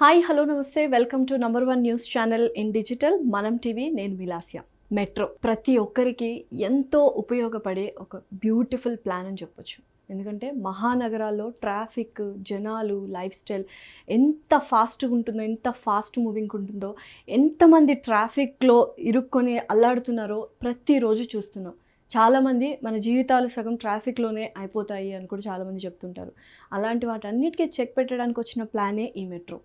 Hi hello నమస్తే. Welcome to number one news channel in digital. మనం TV నేను Vilasya. Metro ప్రతి ఒక్కరికి ఎంతో ఉపయోగపడే ఒక బ్యూటిఫుల్ ప్లాన్ అని చెప్పొచ్చు. ఎందుకంటే మహానగరాల్లో ట్రాఫిక్ జనాలు లైఫ్ స్టైల్ ఎంత ఫాస్ట్గా ఉంటుందో ఎంత ఫాస్ట్ మూవింగ్ ఉంటుందో ఎంతమంది ట్రాఫిక్లో ఇరుక్కొని అల్లాడుతున్నారో ప్రతిరోజు చూస్తున్నాం. చాలామంది మన జీవితాలు సగం ట్రాఫిక్లోనే అయిపోతాయి అని కూడా చాలామంది చెప్తుంటారు. అలాంటి వాటన్నిటికీ చెక్ పెట్టడానికి వచ్చిన ప్లానే ఈ మెట్రో.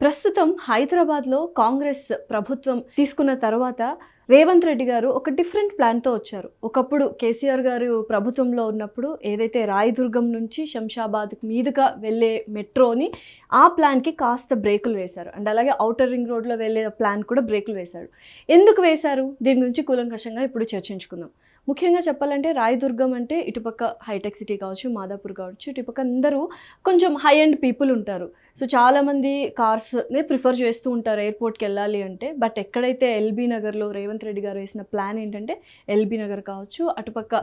ప్రస్తుతం హైదరాబాద్లో కాంగ్రెస్ ప్రభుత్వం తీసుకున్న తర్వాత రేవంత్ రెడ్డి గారు ఒక డిఫరెంట్ ప్లాన్తో వచ్చారు. ఒకప్పుడు కేసీఆర్ గారు ప్రభుత్వంలో ఉన్నప్పుడు ఏదైతే రాయదుర్గం నుంచి శంషాబాద్ మీదుగా వెళ్ళే మెట్రోని ఆ ప్లాన్కి కాస్త బ్రేకులు వేశారు. అండ్ అలాగే ఔటర్ రింగ్ రోడ్లో వెళ్ళే ప్లాన్ కూడా బ్రేకులు వేశారు ఎందుకు వేశారు? దీని గురించి కూలంకషంగా ఇప్పుడు చర్చించుకుందాం. ముఖ్యంగా చెప్పాలంటే రాయదుర్గం అంటే ఇటుపక్క హైటెక్ సిటీ కావచ్చు మాదాపూర్ కావచ్చు ఇటుపక్క అందరూ కొంచెం హై అండ్ పీపుల్ ఉంటారు. సో చాలామంది కార్స్నే ప్రిఫర్ చేస్తూ ఉంటారు ఎయిర్పోర్ట్కి వెళ్ళాలి అంటే. బట్ ఎక్కడైతే ఎల్బీ నగర్లో రేవంత్ రెడ్డి గారు వేసిన ప్లాన్ ఏంటంటే ఎల్బీ నగర్ కావచ్చు అటుపక్క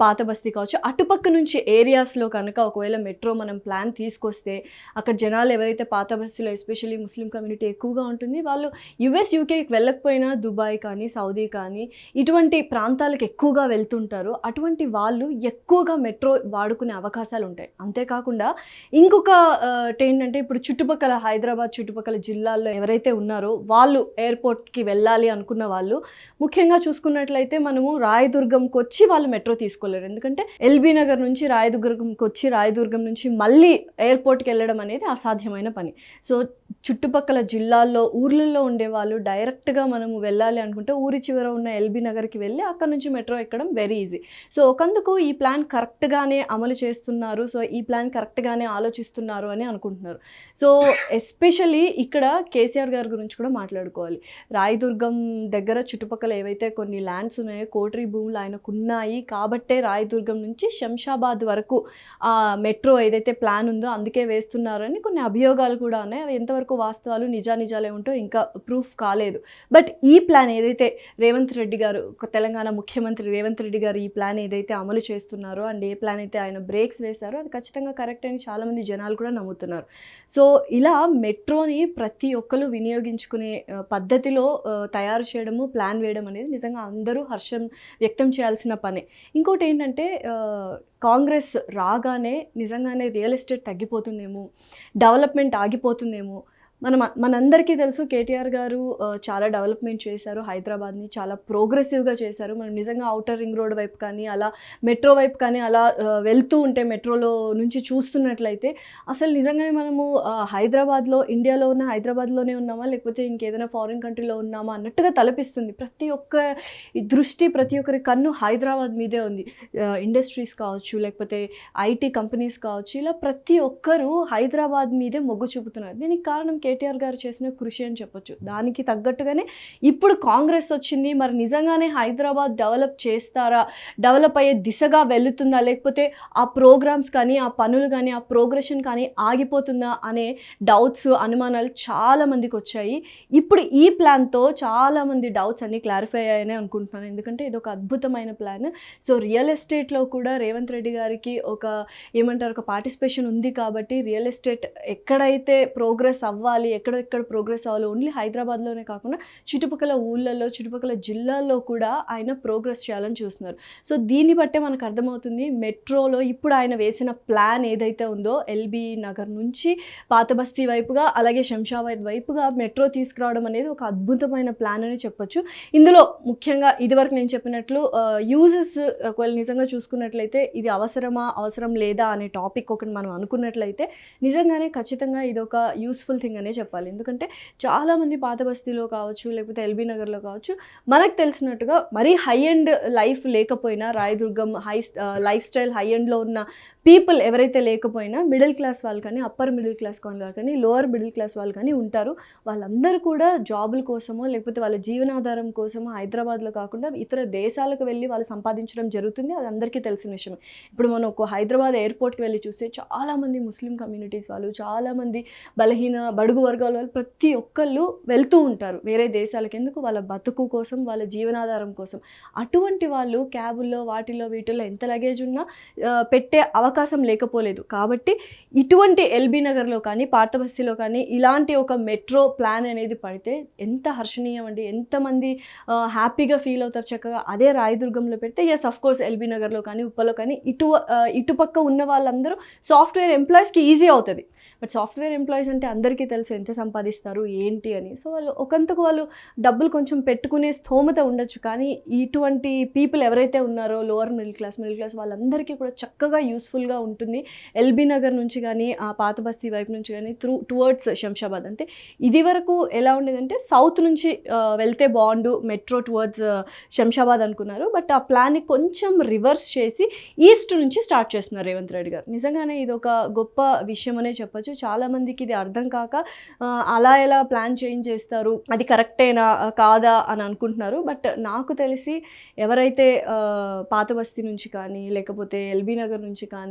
పాత బస్తీ కావచ్చు అటుపక్క నుంచి ఏరియాస్లో కనుక ఒకవేళ మెట్రో మనం ప్లాన్ తీసుకొస్తే అక్కడ జనాలు ఎవరైతే పాత బస్తీలో ఎస్పెషల్లీ ముస్లిం కమ్యూనిటీ ఎక్కువగా ఉంటుంది వాళ్ళు యుఎస్ యూకేకి వెళ్ళకపోయినా దుబాయ్ కానీ సౌదీ కానీ ఇటువంటి ప్రాంతాలకు ఎక్కువగా వెళ్తుంటారు. అటువంటి వాళ్ళు ఎక్కువగా మెట్రో వాడుకునే అవకాశాలు ఉంటాయి. అంతేకాకుండా ఇంకొక ఏంటంటే ఇప్పుడు చుట్టుపక్కల హైదరాబాద్ చుట్టుపక్కల జిల్లాల్లో ఎవరైతే ఉన్నారో వాళ్ళు ఎయిర్పోర్ట్కి వెళ్ళాలి అనుకున్న వాళ్ళు ముఖ్యంగా చూసుకున్నట్లయితే మనము రాయదుర్గంకి వచ్చి వాళ్ళు మెట్రో తీసుకోలేరు. ఎందుకంటే ఎల్బీ నగర్ నుంచి రాయదుర్గంకి వచ్చి రాయదుర్గం నుంచి మళ్ళీ ఎయిర్పోర్ట్కి వెళ్ళడం అనేది అసాధ్యమైన పని. సో చుట్టుపక్కల జిల్లాల్లో ఊర్లలో ఉండే వాళ్ళు డైరెక్ట్గా మనము వెళ్ళాలి అనుకుంటే ఊరి చివర ఉన్న ఎల్బీ నగర్కి వెళ్ళి అక్కడ నుంచి మెట్రో ఎక్కడం వెరీ ఈజీ సో ఒకందుకు ఈ ప్లాన్ కరెక్ట్గానే అమలు చేస్తున్నారు. సో ఈ ప్లాన్ కరెక్ట్గానే ఆలోచిస్తున్నారు అని అనుకుంటున్నారు. సో ఎస్పెషలీ ఇక్కడ కేసీఆర్ గారి గురించి కూడా మాట్లాడుకోవాలి. రాయదుర్గం దగ్గర చుట్టుపక్కల ఏవైతే కొన్ని ల్యాండ్స్ ఉన్నాయో కోటరీ భూములు ఆయనకు ఉన్నాయి కాబట్టే రాయదుర్గం నుంచి శంషాబాద్ వరకు ఆ మెట్రో ఏదైతే ప్లాన్ ఉందో అందుకే వేస్తున్నారని కొన్ని అభియోగాలు కూడా ఉన్నాయి. అవి ఎంతవరకు వాస్తవాలు నిజానిజాలే ఉంటో ఇంకా ప్రూఫ్ కాలేదు. బట్ ఈ ప్లాన్ ఏదైతే రేవంత్ రెడ్డి గారు తెలంగాణ ముఖ్యమంత్రి రేవంత్ రెడ్డి గారు ఈ ప్లాన్ ఏదైతే అమలు చేస్తున్నారో అండ్ ఏ ప్లాన్ అయితే ఆయన బ్రేక్స్ వేశారో అది ఖచ్చితంగా కరెక్ట్ అని చాలామంది జనాలు కూడా నమ్ముతున్నారు. సో ఇలా మెట్రోని ప్రతి ఒక్కరు వినియోగించుకునే పద్ధతిలో తయారు చేయడము ప్లాన్ వేయడం అనేది నిజంగా అందరూ హర్షం వ్యక్తం చేయాల్సిన పనే. ఇంకోటి ఏంటంటే కాంగ్రెస్ రాగానే నిజంగానే రియల్ ఎస్టేట్ తగ్గిపోతుందేమో డెవలప్మెంట్ ఆగిపోతుందేమో మనం మనందరికీ తెలుసు కేటీఆర్ గారు చాలా డెవలప్మెంట్ చేశారు హైదరాబాద్ని చాలా ప్రోగ్రెసివ్గా చేశారు. మనం నిజంగా అవుటర్ రింగ్ రోడ్ వైపు కానీ అలా మెట్రో వైపు కానీ అలా వెళ్తూ ఉంటే మెట్రోలో నుంచి చూస్తున్నట్లయితే అసలు నిజంగానే మనము హైదరాబాద్లో ఇండియాలో ఉన్న హైదరాబాద్లోనే ఉన్నామా? లేకపోతే ఇంకేదైనా ఫారిన్ కంట్రీలో ఉన్నామా? అన్నట్టుగా తలపిస్తుంది. ప్రతి ఒక్క ఈ దృష్టి ప్రతి ఒక్కరి కన్ను హైదరాబాద్ మీదే ఉంది. ఇండస్ట్రీస్ కావచ్చు లేకపోతే ఐటీ కంపెనీస్ కావచ్చు ఇలా ప్రతి ఒక్కరూ హైదరాబాద్ మీదే మొగ్గు చూపుతున్నారు. దీనికి కారణం కేటీఆర్ గారు చేసిన కృషి అని చెప్పొచ్చు. దానికి తగ్గట్టుగానే ఇప్పుడు కాంగ్రెస్ వచ్చింది. మరి నిజంగానే హైదరాబాద్ డెవలప్ చేస్తారా? డెవలప్ అయ్యే దిశగా వెళుతుందా? లేకపోతే ఆ ప్రోగ్రామ్స్ కానీ ఆ పనులు కానీ ఆ ప్రోగ్రెషన్ కానీ ఆగిపోతుందా అనే డౌట్స్ అనుమానాలు చాలా మందికి వచ్చాయి. ఇప్పుడు ఈ ప్లాన్తో చాలా మంది డౌట్స్ అన్ని క్లారిఫై అయ్యాయని అనుకుంటున్నాను. ఎందుకంటే ఇది ఒక అద్భుతమైన ప్లాన్. సో రియల్ ఎస్టేట్లో కూడా రేవంత్ రెడ్డి గారికి ఒక ఏమంటారు? ఒక పార్టిసిపేషన్ ఉంది కాబట్టి రియల్ ఎస్టేట్ ఎక్కడైతే ప్రోగ్రెస్ అవ్వాలి ఎక్కడెక్కడ ప్రోగ్రెస్ అవ్వాలి ఓన్లీ హైదరాబాద్లోనే కాకుండా చుట్టుపక్కల ఊళ్ళల్లో చుట్టుపక్కల జిల్లాల్లో కూడా ఆయన ప్రోగ్రెస్ చేయాలని చూస్తున్నారు. సో దీన్ని బట్టే మనకు అర్థమవుతుంది మెట్రోలో ఇప్పుడు ఆయన వేసిన ప్లాన్ ఏదైతే ఉందో ఎల్బీ నగర్ నుంచి పాత బస్తీ వైపుగా అలాగే శంషాబాద్ వైపుగా మెట్రో తీసుకురావడం అనేది ఒక అద్భుతమైన ప్లాన్ అని చెప్పొచ్చు. ఇందులో ముఖ్యంగా ఇదివరకు నేను చెప్పినట్లు యూజెస్ ఒకవేళ నిజంగా చూసుకున్నట్లయితే ఇది అవసరమా అవసరం లేదా అనే టాపిక్ ఒకటి మనం అనుకున్నట్లయితే నిజంగానే ఖచ్చితంగా ఇది ఒక యూస్ఫుల్ థింగ్ అనే చెప్పాలి. ఎందుకంటే చాలామంది పాత బస్తీలో కావచ్చు లేకపోతే ఎల్బీ నగర్లో కావచ్చు మనకు తెలిసినట్టుగా మరీ హై ఎండ్ లైఫ్ లేకపోయినా Rayadurgam high life style high ఎండ్లో ఉన్న పీపుల్ ఎవరైతే లేకపోయినా మిడిల్ క్లాస్ వాళ్ళు కానీ అప్పర్ మిడిల్ క్లాస్ వాళ్ళు కానీ లోవర్ మిడిల్ క్లాస్ వాళ్ళు కానీ ఉంటారు. వాళ్ళందరూ కూడా జాబుల కోసమో లేకపోతే వాళ్ళ జీవనాధారం కోసమో హైదరాబాద్లో కాకుండా ఇతర దేశాలకు వెళ్ళి వాళ్ళు సంపాదించడం జరుగుతుంది. అది అందరికీ తెలిసిన విషయం. ఇప్పుడు మనం ఒక హైదరాబాద్ ఎయిర్పోర్ట్కి వెళ్ళి చూస్తే చాలామంది ముస్లిం కమ్యూనిటీస్ వాళ్ళు చాలామంది బలహీన బడుగు వర్గాల వాళ్ళు ప్రతి ఒక్కళ్ళు వెళ్తూ ఉంటారు. వేరే దేశాలకు ఎందుకు? వాళ్ళ బతుకు కోసం వాళ్ళ జీవనాధారం కోసం. అటువంటి వాళ్ళు క్యాబుల్లో వాటిలో వీటిల్లో ఎంత లగేజ్ ఉన్నా పెట్టే అవకాశం అవకాశం లేకపోలేదు. కాబట్టి ఇటువంటి ఎల్బీ నగర్లో కానీ పాతబస్తీలో కానీ ఇలాంటి ఒక మెట్రో ప్లాన్ అనేది పడితే ఎంత హర్షణీయం అండి. ఎంతమంది హ్యాపీగా ఫీల్ అవుతారు చక్కగా. అదే రాయదుర్గంలో పెడితే ఎస్ అఫ్ కోర్స్ ఎల్బీ నగర్లో కానీ ఉప్పలో కానీ ఇటు ఇటుపక్క ఉన్న వాళ్ళందరూ సాఫ్ట్వేర్ ఎంప్లాయీస్కి ఈజీ అవుతుంది. బట్ సాఫ్ట్వేర్ ఎంప్లాయీస్ అంటే అందరికీ తెలుసు ఎంత సంపాదిస్తారు ఏంటి అని. సో వాళ్ళు ఒకంతకు వాళ్ళు డబ్బులు కొంచెం పెట్టుకునే స్థోమత ఉండొచ్చు. కానీ ఇటువంటి పీపుల్ ఎవరైతే ఉన్నారో lower middle class middle class వాళ్ళందరికీ కూడా చక్కగా యూస్ఫుల్ యూస్ఫుల్గా ఉంటుంది. ఎల్బీ నగర్ నుంచి కానీ ఆ పాత బస్తీ వైపు నుంచి కానీ త్రూ టువర్డ్స్ శంషాబాద్. అంటే ఇది వరకు ఎలా ఉండేదంటే సౌత్ నుంచి వెళ్తే బాగుండు మెట్రో టువర్డ్స్ శంషాబాద్ అనుకున్నారు. బట్ ఆ ప్లాన్ని కొంచెం రివర్స్ చేసి ఈస్ట్ నుంచి స్టార్ట్ చేస్తున్నారు రేవంత్ రెడ్డి గారు. నిజంగానే ఇది ఒక గొప్ప విషయం అనే చెప్పొచ్చు. చాలా మందికి ఇది అర్థం కాక అలా ఎలా ప్లాన్ చేంజ్ చేస్తారు అది కరెక్టేనా కాదా అని అనుకుంటున్నారు. బట్ నాకు తెలిసి ఎవరైతే పాత బస్తీ నుంచి కానీ లేకపోతే ఎల్బీ నగర్ నుంచి కానీ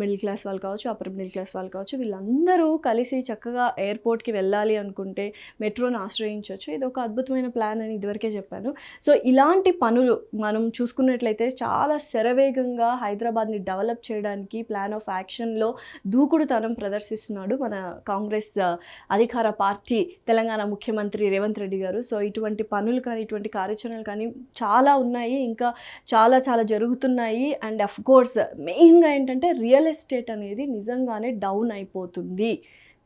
మిడిల్ క్లాస్ వాళ్ళు కావచ్చు అప్పర్ మిడిల్ క్లాస్ వాళ్ళు కావచ్చు వీళ్ళందరూ కలిసి చక్కగా ఎయిర్పోర్ట్కి వెళ్ళాలి అనుకుంటే మెట్రోని ఆశ్రయించవచ్చు ఇది ఒక అద్భుతమైన ప్లాన్ అని ఇదివరకే చెప్పాను. సో ఇలాంటి పనులు మనం చూసుకున్నట్లయితే చాలా శరవేగంగా హైదరాబాద్ని డెవలప్ చేయడానికి ప్లాన్ ఆఫ్ యాక్షన్లో దూకుడుతనం ప్రదర్శిస్తున్నాడు మన కాంగ్రెస్ అధికార పార్టీ తెలంగాణ ముఖ్యమంత్రి రేవంత్ రెడ్డి గారు. సో ఇటువంటి పనులు కానీ ఇటువంటి కార్యాచరణలు కానీ చాలా ఉన్నాయి. ఇంకా చాలా చాలా జరుగుతున్నాయి. అండ్ అఫ్ కోర్స్ మెయిన్గా ఏంటంటే రియల్ ఎస్టేట్ అనేది నిజంగానే డౌన్ అయిపోతుంది.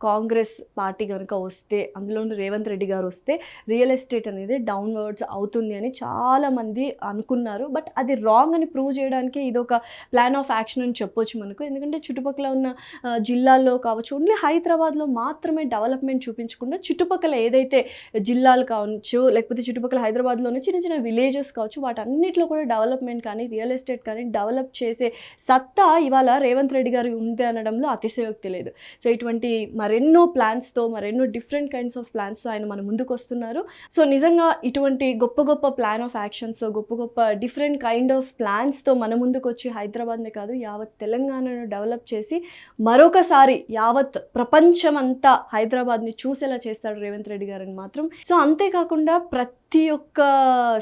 కాంగ్రెస్ పార్టీ కనుక వస్తే అందులోనూ రేవంత్ రెడ్డి గారు వస్తే రియల్ ఎస్టేట్ అనేది డౌన్వర్డ్స్ అవుతుంది అని చాలామంది అనుకున్నారు. బట్ అది రాంగ్ అని ప్రూవ్ చేయడానికి ఇది ఒక ప్లాన్ ఆఫ్ యాక్షన్ అని చెప్పొచ్చు మనకు. ఎందుకంటే చుట్టుపక్కల ఉన్న జిల్లాల్లో కావచ్చు ఓన్లీ హైదరాబాద్లో మాత్రమే డెవలప్మెంట్ చూపించకుండా చుట్టుపక్కల ఏదైతే జిల్లాలు కావచ్చు లేకపోతే చుట్టుపక్కల హైదరాబాద్లోనే చిన్న చిన్న విలేజెస్ కావచ్చు వాటన్నిటిలో కూడా డెవలప్మెంట్ కానీ రియల్ ఎస్టేట్ కానీ డెవలప్ చేసే సత్తా ఇవాళ రేవంత్ రెడ్డి గారు ఉంది అనడంలో అతిశయోక్తి లేదు. సో ఇటువంటి మరెన్నో ప్లాన్స్తో మరెన్నో డిఫరెంట్ కైండ్స్ ఆఫ్ ప్లాన్స్తో ఆయన మన ముందుకు వస్తున్నారు. సో నిజంగా ఇటువంటి గొప్ప గొప్ప ప్లాన్ ఆఫ్ యాక్షన్స్ గొప్ప గొప్ప డిఫరెంట్ కైండ్ ఆఫ్ ప్లాన్స్తో మన ముందుకు వచ్చి హైదరాబాద్నే కాదు యావత్ తెలంగాణను డెవలప్ చేసి మరొకసారి యావత్ ప్రపంచమంతా హైదరాబాద్ని చూసేలా చేస్తాడు రేవంత్ రెడ్డి గారని మాత్రం. సో అంతేకాకుండా ప్రతి ప్రతి ఒక్క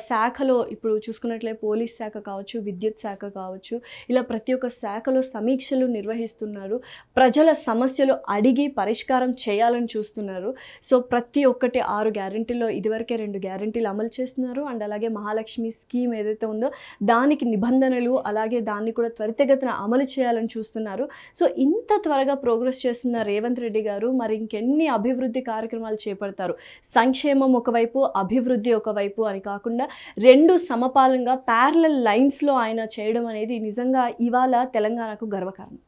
శాఖలో ఇప్పుడు చూసుకున్నట్లే పోలీస్ శాఖ కావచ్చు విద్యుత్ శాఖ కావచ్చు ఇలా ప్రతి ఒక్క శాఖలో సమీక్షలు నిర్వహిస్తున్నారు. ప్రజల సమస్యలు అడిగి పరిష్కారం చేయాలని చూస్తున్నారు. సో ప్రతి ఒక్కటి ఆరు గ్యారంటీలో ఇదివరకే రెండు గ్యారంటీలు అమలు చేస్తున్నారు. అండ్ అలాగే మహాలక్ష్మి స్కీమ్ ఏదైతే ఉందో దానికి నిబంధనలు అలాగే దాన్ని కూడా త్వరితగతిన అమలు చేయాలని చూస్తున్నారు. సో ఇంత త్వరగా ప్రోగ్రెస్ చేస్తున్న రేవంత్ రెడ్డి గారు మరి ఇంకెన్ని అభివృద్ధి కార్యక్రమాలు చేపడతారు? సంక్షేమం ఒకవైపు అభివృద్ధి ఒకవైపు అని కాకుండా రెండు సమపాలంగా ప్యారలల్ లైన్స్లో ఆయన చేయడం అనేది నిజంగా ఇవాళ తెలంగాణకు గర్వకారణం.